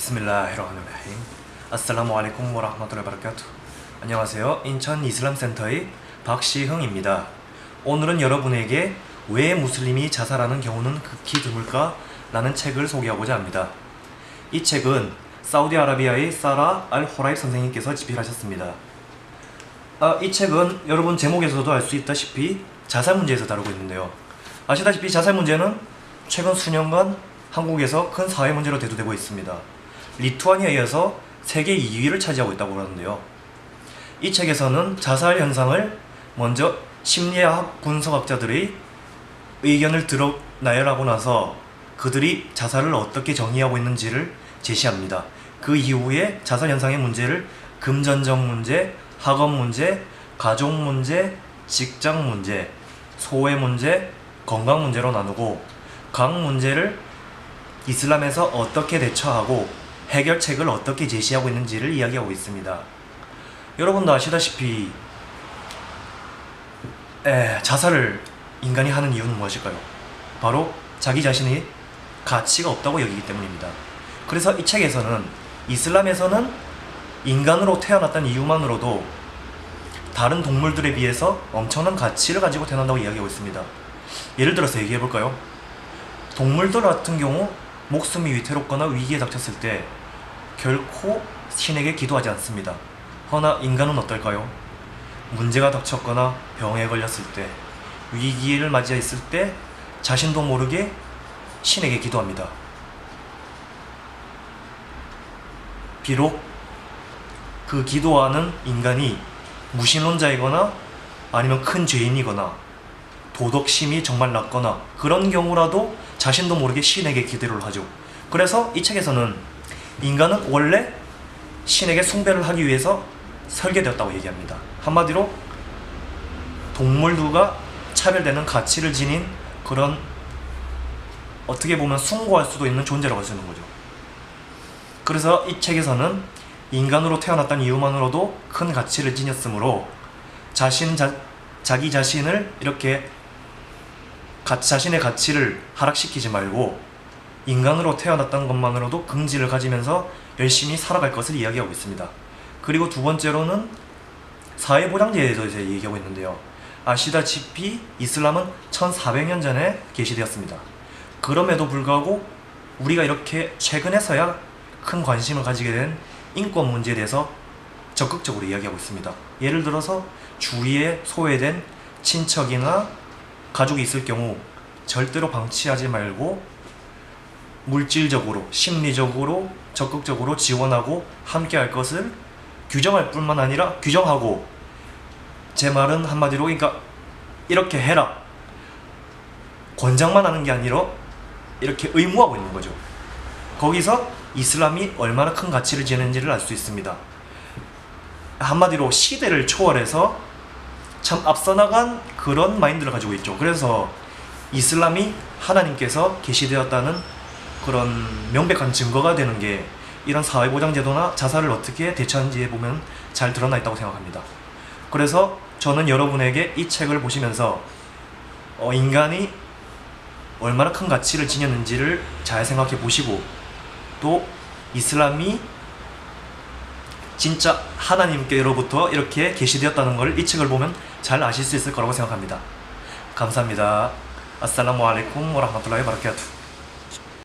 비스밀라히르하마니르라힘 아슬라무 알레이쿰 워라흐마투라히 바라카투 안녕하세요. 인천 이슬람센터의 박시흥입니다. 오늘은 여러분에게 왜 무슬림이 자살하는 경우는 극히 드물까? 라는 책을 소개하고자 합니다. 이 책은 사우디아라비아의 사라 알 호라이 선생님께서 집필하셨습니다. 아, 이 책은 여러분 제목에서도 알 수 있다시피 자살 문제에서 다루고 있는데요. 아시다시피 자살 문제는 최근 수년간 한국에서 큰 사회 문제로 대두되고 있습니다. 리투아니아에 이어서 세계 2위를 차지하고 있다고 하는데요. 이 책에서는 자살 현상을 먼저 심리학 분석학자들의 의견을 들어 나열하고 나서 그들이 자살을 어떻게 정의하고 있는지를 제시합니다. 그 이후에 자살 현상의 문제를 금전적 문제, 학업 문제, 가족 문제, 직장 문제, 소외 문제, 건강 문제로 나누고 각 문제를 이슬람에서 어떻게 대처하고 해결책을 어떻게 제시하고 있는지를 이야기하고 있습니다. 여러분도 아시다시피 에, 자살을 인간이 하는 이유는 무엇일까요? 바로 자기 자신의 가치가 없다고 여기기 때문입니다. 그래서 이 책에서는 이슬람에서는 인간으로 태어났다는 이유만으로도 다른 동물들에 비해서 엄청난 가치를 가지고 태어난다고 이야기하고 있습니다. 예를 들어서 얘기해 볼까요? 동물들 같은 경우 목숨이 위태롭거나 위기에 닥쳤을 때 결코 신에게 기도하지 않습니다. 허나 인간은 어떨까요? 문제가 닥쳤거나 병에 걸렸을 때 위기를 맞이했을 때 자신도 모르게 신에게 기도합니다. 비록 그 기도하는 인간이 무신론자이거나 아니면 큰 죄인이거나 도덕심이 정말 낮거나 그런 경우라도 자신도 모르게 신에게 기대를 하죠. 그래서 이 책에서는 인간은 원래 신에게 숭배를 하기 위해서 설계되었다고 얘기합니다. 한마디로 동물들과 차별되는 가치를 지닌 그런 어떻게 보면 숭고할 수도 있는 존재라고 할 수 있는 거죠. 그래서 이 책에서는 인간으로 태어났다는 이유만으로도 큰 가치를 지녔으므로 자신 자, 자기 자신을 이렇게 가, 자신의 가치를 하락시키지 말고 인간으로 태어났다는 것만으로도 긍지를 가지면서 열심히 살아갈 것을 이야기하고 있습니다. 그리고 두 번째로는 사회보장제에 대해서 얘기하고 있는데요. 아시다시피 이슬람은 1400년 전에 개시되었습니다. 그럼에도 불구하고 우리가 이렇게 최근에서야 큰 관심을 가지게 된 인권 문제에 대해서 적극적으로 이야기하고 있습니다. 예를 들어서 주위에 소외된 친척이나 가족이 있을 경우 절대로 방치하지 말고 물질적으로, 심리적으로 적극적으로 지원하고 함께 할 것을 규정할 뿐만 아니라 규정하고 제 말은 한마디로 그러니까 이렇게 해라 권장만 하는 게 아니라 이렇게 의무하고 있는 거죠. 거기서 이슬람이 얼마나 큰 가치를 지는지를 알 수 있습니다. 한마디로 시대를 초월해서 참 앞서 나간 그런 마인드를 가지고 있죠. 그래서 이슬람이 하나님께서 계시되었다는 그런 명백한 증거가 되는 게 이런 사회보장제도나 자살을 어떻게 대처하는지에 보면 잘 드러나 있다고 생각합니다. 그래서 저는 여러분에게 이 책을 보시면서 어, 인간이 얼마나 큰 가치를 지녔는지를 잘 생각해 보시고 또 이슬람이 진짜 하나님께로부터 이렇게 계시되었다는 걸 이 책을 보면 잘 아실 수 있을 거라고 생각합니다. 감사합니다. 아살라무 알레이쿰 워라흐마툴라히 바라카투